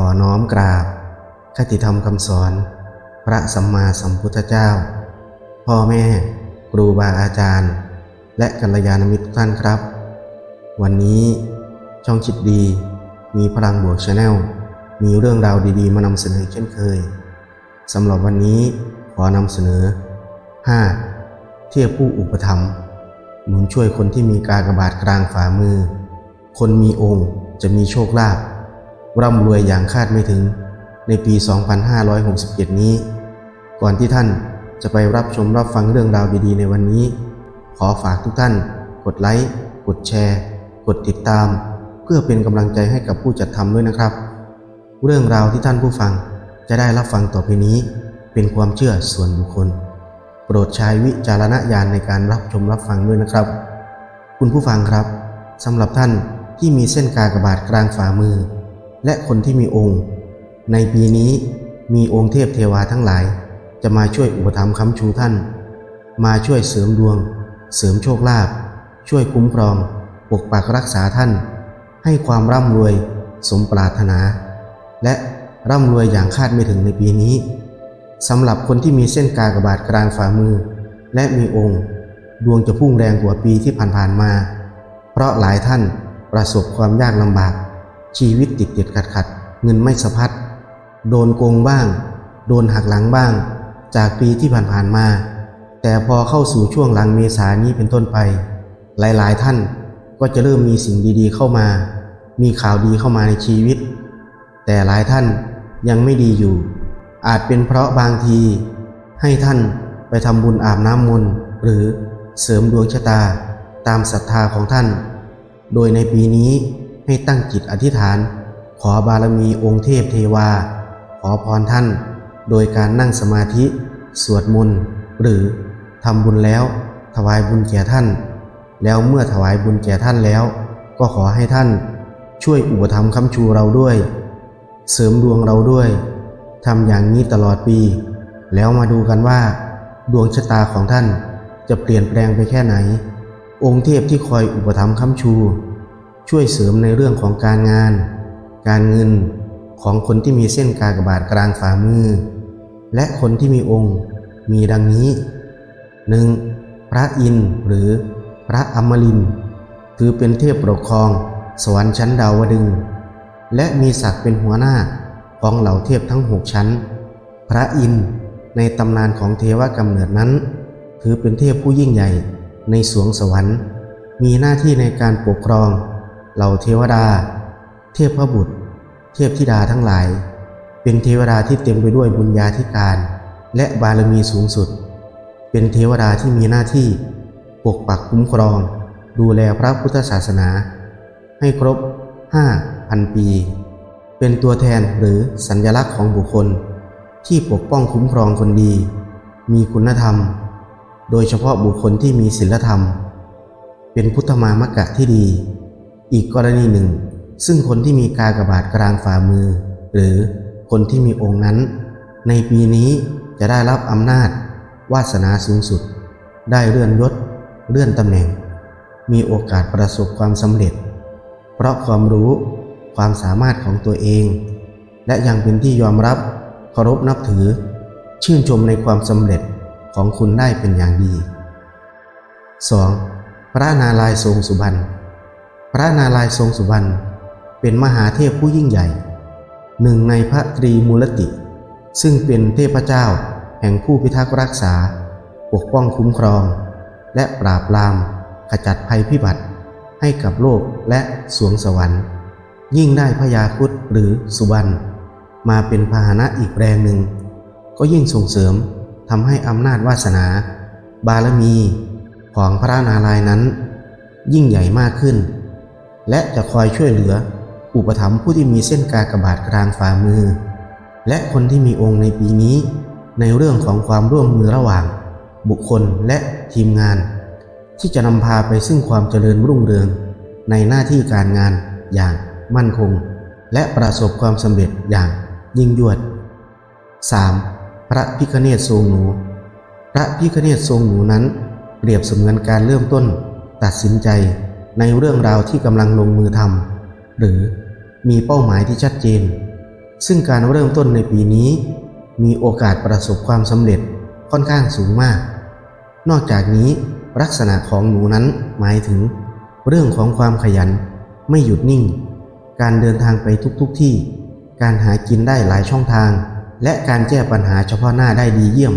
อน้อมกราบ คติธรรมคำสอน พระสัมมาสัมพุทธเจ้า พ่อแม่ ครูบาอาจารย์ และกัลยาณมิตรท่านครับ วันนี้ช่องคิดดี มีพลังบวกชาแนล มีเรื่องราวดีๆ มานำเสนอเช่นเคยสำหรับวันนี้ขอนำเสนอ 5. เทียบผู้อุปถัมหนุนช่วยคนที่มีกากบาทกลางฝ่ามือ คนมีองค์จะมีโชคลาภ ร่ำรวยอย่างคาดไม่ถึงในปี 2567 นี้ ก่อนที่ท่านจะไปรับชมรับฟังเรื่องราวดีๆ ในวันนี้ ขอฝากทุกท่าน กดไลค์ กดแชร์ กดติดตาม เพื่อเป็นกำลังใจให้กับผู้จัดทำด้วยนะครับ เรื่องราวที่ท่านผู้ฟังจะได้รับฟังต่อไปนี้ เป็นความเชื่อส่วนบุคคล โปรดใช้วิจารณญาณในการรับชมรับฟังด้วยนะครับ คุณผู้ฟังครับสำหรับท่านที่มีเส้นกากบาทกลางฝ่ามือ และคนที่มีองค์ ในปีนี้มีองค์เทพเทวาทั้งหลาย จะมาช่วยอุปถัมภ์ค้ำชูท่าน มาช่วยเสริมดวง เสริมโชคลาภช่วยคุ้มครอง ปกปักรักษาท่าน ให้ความร่ำรวยสมปรารถนา และร่ำรวยอย่างคาดไม่ถึงในปีนี้สำหรับคนที่มีเส้นกากบาทกลางฝ่ามือ และมีองค์ ดวงจะพุ่งแรงกว่าปีที่ผ่านๆมา เพราะหลายท่านประสบความยากลำบาก ชีวิตติดติดขัดขัด เงินไม่สะพัด โดนโกงบ้าง โดนหักหลังบ้าง จากปีที่ผ่านๆมา แต่พอเข้าสู่ช่วงหลังเมษายนนี้เป็นต้นไป หลายๆท่านก็จะเริ่มมีสิ่งดีๆเข้ามา มีข่าวดีเข้ามาในชีวิต แต่หลายท่านยังไม่ดีอยู่ อาจเป็นเพราะบางที ให้ท่านไปทำบุญอาบน้ำมนต์หรือเสริมดวงชะตาตามศรัทธาของท่าน โดยในปีนี้ ให้ตั้งจิตอธิษฐาน ขอบารมีองค์เทพเทวา ขอพรท่าน โดยการนั่งสมาธิ สวดมนต์ หรือทำบุญแล้วถวายบุญแก่ท่าน แล้วเมื่อถวายบุญแก่ท่านแล้ว ก็ขอให้ท่านช่วยอุปถัมภ์ค้ำชูเราด้วย เสริมดวงเราด้วยทำอย่างนี้ตลอดปี แล้วมาดูกันว่า ดวงชะตาของท่านจะเปลี่ยนแปลงไปแค่ไหน องค์เทพที่คอยอุปถัมภ์ค้ำชู ช่วยเสริมในเรื่องของการงาน การเงินของคนที่มีเส้นกากบาทกลางฝ่ามือ และคนที่มีองค์มีดังนี้ 1. พระอินหรือพระอมรินถือเป็นเทพปกครอง สวรรค์ชั้นดาวดึง และมีศักดิ์เป็นหัวหน้าของเหล่าเทพทั้งหกชั้น พระอินในตำนานของเทวกำเนิดนั้น ถือเป็นเทพผู้ยิ่งใหญ่ในสวงสวรรค์ มีหน้าที่ในการปกครอง เหล่าเทวดา เทพพระบุตร เทพธิดาทั้งหลาย เป็นเทวดาที่เต็มไปด้วยบุญญาธิการ และบารมีสูงสุด เป็นเทวดาที่มีหน้าที่ ปกปักคุ้มครอง ดูแลพระพุทธศาสนา ให้ครบ 5,000 ปี เป็นตัวแทนหรือสัญลักษณ์ของบุคคล ที่ปกป้องคุ้มครองคนดี มีคุณธรรม โดยเฉพาะบุคคลที่มีศีลธรรม เป็นพุทธมามกะที่ดี อีกกรณีหนึ่ง ซึ่งคนที่มีกากบาทกลางฝ่ามือ หรือคนที่มีองค์นั้น ในปีนี้จะได้รับอำนาจ วาสนาสูงสุด ได้เลื่อนยศ เลื่อนตำแหน่ง มีโอกาสประสบความสำเร็จ เพราะความรู้ความสามารถของตัวเอง และยังเป็นที่ยอมรับเคารพนับถือ ชื่นชมในความสำเร็จของคุณได้เป็นอย่างดี 2. พระนารายณ์ทรงสุบรรณ พระนารายณ์ทรงสุบรรณเป็นมหาเทพผู้ยิ่งใหญ่ หนึ่งในพระตรีมูลติ ซึ่งเป็นเทพเจ้าแห่งผู้พิทักษ์รักษา ปกป้องคุ้มครอง และปราบปรามขจัดภัยพิบัติให้กับโลกและสวงสวรรค์ ยิ่งได้พญาคุดหรือสุบรรณมาเป็นพาหนะอีกแรงหนึ่ง ก็ยิ่งส่งเสริมทำให้อำนาจวาสนา บารมีของพระนารายณ์นั้น ยิ่งใหญ่มากขึ้น และจะคอยช่วยเหลือ อุปถัมภ์ผู้ที่มีเส้นกากบาทกลางฝ่ามือ และคนที่มีองค์ในปีนี้ ในเรื่องของความร่วมมือระหว่าง บุคคลและทีมงาน ที่จะนำพาไปซึ่งความเจริญรุ่งเรือง ในหน้าที่การงานอย่างมั่นคง และประสบความสำเร็จอย่างยิ่งยวด 3. พระพิคเนศทรงหนู พระพิคเนศทรงหนูนั้น เปรียบเสมือนการเริ่มต้น ตัดสินใจ ในเรื่องราวที่กำลังลงมือทำหรือมีเป้าหมายที่ชัดเจน ซึ่งการเริ่มต้นในปีนี้ มีโอกาสประสบความสำเร็จค่อนข้างสูงมาก นอกจากนี้ลักษณะของหนูนั้นหมายถึง เรื่องของความขยัน ไม่หยุดนิ่ง การเดินทางไปทุกๆทที่ การหากินได้หลายช่องทาง และการแก้ปัญหาเฉพาะหน้าได้ดีเยี่ยม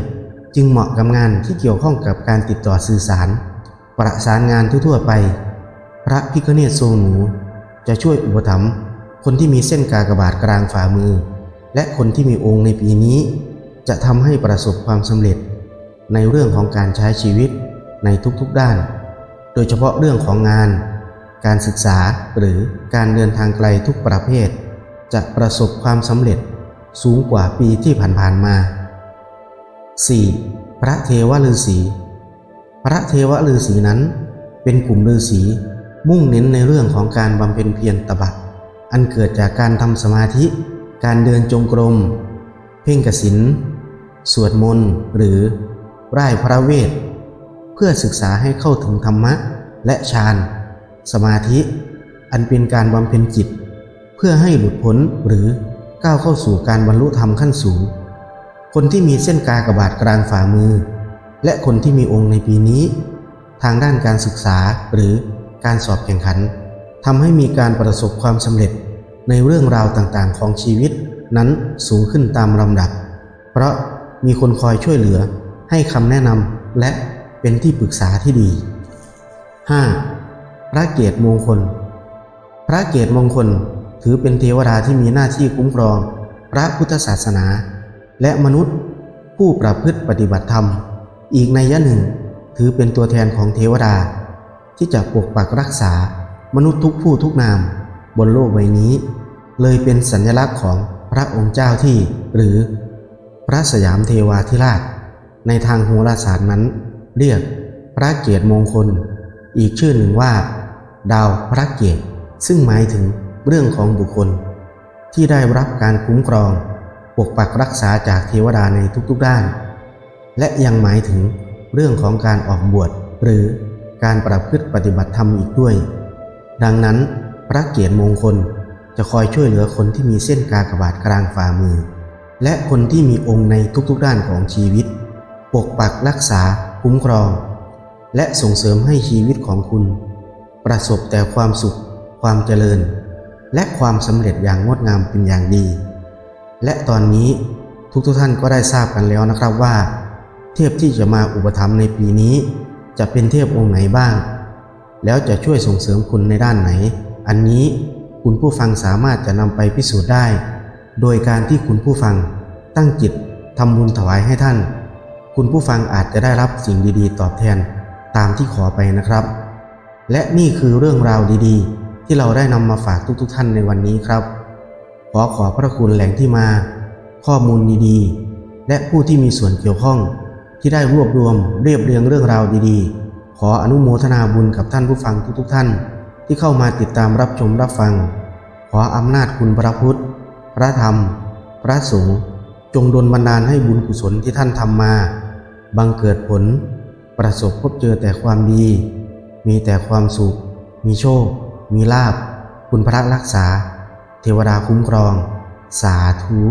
จึงเหมาะกับงานที่เกี่ยวข้องกับการติดต่อสื่อสาร ประสานงานทั่วๆไป พระพิฆเนศทรงหนูจะช่วยอุปถัมภ์คนที่มีเส้นกากบาทกลางฝ่ามือ และคนที่มีองค์ในปีนี้ จะทำให้ประสบความสำเร็จ ในเรื่องของการใช้ชีวิตในทุกๆด้าน โดยเฉพาะเรื่องของงาน การศึกษาหรือการเดินทางไกลทุกประเภท จะประสบความสำเร็จสูงกว่าปีที่ผ่านๆมา 4. พระเทวฤาษี พระเทวฤาษีนั้นเป็นกลุ่มฤาษี มุ่งเน้นในเรื่องของการบำเพ็ญเพียรตบะอันเกิดจากการทำสมาธิ การเดินจงกรม เพ่งกสินสวดมนต์หรือไร่ายพระเวท เพื่อศึกษาให้เข้าถึงธรรมะและฌานสมาธิ อันเป็นการบำเพ็ญจิต เพื่อให้หลุดพ้นหรือก้าวเข้าสู่การบรรลุธรรมขั้นสูง คนที่มีเส้นกากบาทกลางฝ่ามือ และคนที่มีองค์ในปีนี้ ทางด้านการศึกษาหรือ การสอบแข่งขันทำให้มีการประสบความสำเร็จในเรื่องราวต่างๆ ของชีวิตนั้นสูงขึ้นตามลำดับ เพราะมีคนคอยช่วยเหลือให้คำแนะนำและเป็นที่ปรึกษาที่ดี 5. พระเกตมงคล พระเกตมงคลถือเป็นเทวดาที่มีหน้าที่คุ้มครอง พระพุทธศาสนา และมนุษย์ ผู้ประพฤติปฏิบัติธรรม อีกในยะหนึ่ง ถือเป็นตัวแทนของเทวดา ที่จะปกปักรักษามนุษย์ทุกผู้ทุกนามบนโลกใบนี้ เลยเป็นสัญลักษณ์ของพระองค์เจ้าที่หรือพระสยามเทวาธิราช ในทางโหราศาสตร์นั้น เรียกพระเกียรติมงคล อีกชื่อหนึ่งว่า ดาวพระเกียรติซึ่งหมายถึงเรื่องของบุคคล ที่ได้รับการคุ้มครอง ปกปักรักษาจากเทวดาในทุกๆด้าน และยังหมายถึงเรื่องของการออกบวชหรือ การประพฤติปฏิบัติธรรมอีกด้วย ดังนั้นพระเกียรติมงคลจะคอยช่วยเหลือคนที่มีเส้นกากบาทกลางฝ่ามือ และคนที่มีองค์ในทุกๆด้านของชีวิต ปกปักรักษาคุ้มครอง และส่งเสริมให้ชีวิตของคุณ ประสบแต่ความสุข ความเจริญ และความสำเร็จอย่างงดงามเป็นอย่างดี และตอนนี้ทุกทุกๆท่านก็ได้ทราบกันแล้วนะครับว่า เทพที่จะมาอุปถัมภ์ในปีนี้ จะเป็นเทพองค์ไหนบ้าง แล้วจะช่วยส่งเสริมคุณในด้านไหน อันนี้คุณผู้ฟังสามารถจะนำไปพิสูจน์ได้ โดยการที่คุณผู้ฟังตั้งจิตทำบุญถวายให้ท่าน คุณผู้ฟังอาจจะได้รับสิ่งดีๆ ตอบแทนตามที่ขอไปนะครับ และนี่คือเรื่องราวดีๆ ที่เราได้นำมาฝากทุกๆ ท่านในวันนี้ครับ ขอขอบพระคุณแหล่งที่มา ข้อมูลดีๆ และผู้ที่มีส่วนเกี่ยวข้อง ที่ได้รวบรวมเรียบเรียงเรื่องราวดีๆ ขออนุโมทนาบุญกับท่านผู้ฟังทุกๆท่าน ที่เข้ามาติดตามรับชมรับฟัง ขออำนาจคุณพระพุทธ พระธรรม พระสงฆ์จงดลบันดาลให้บุญกุศลที่ท่านทำมาบังเกิดผล ประสบพบเจอแต่ความดี มีแต่ความสุข มีโชค มีลาบ คุณพระรักษา เทวดาคุ้มครอง สาธุ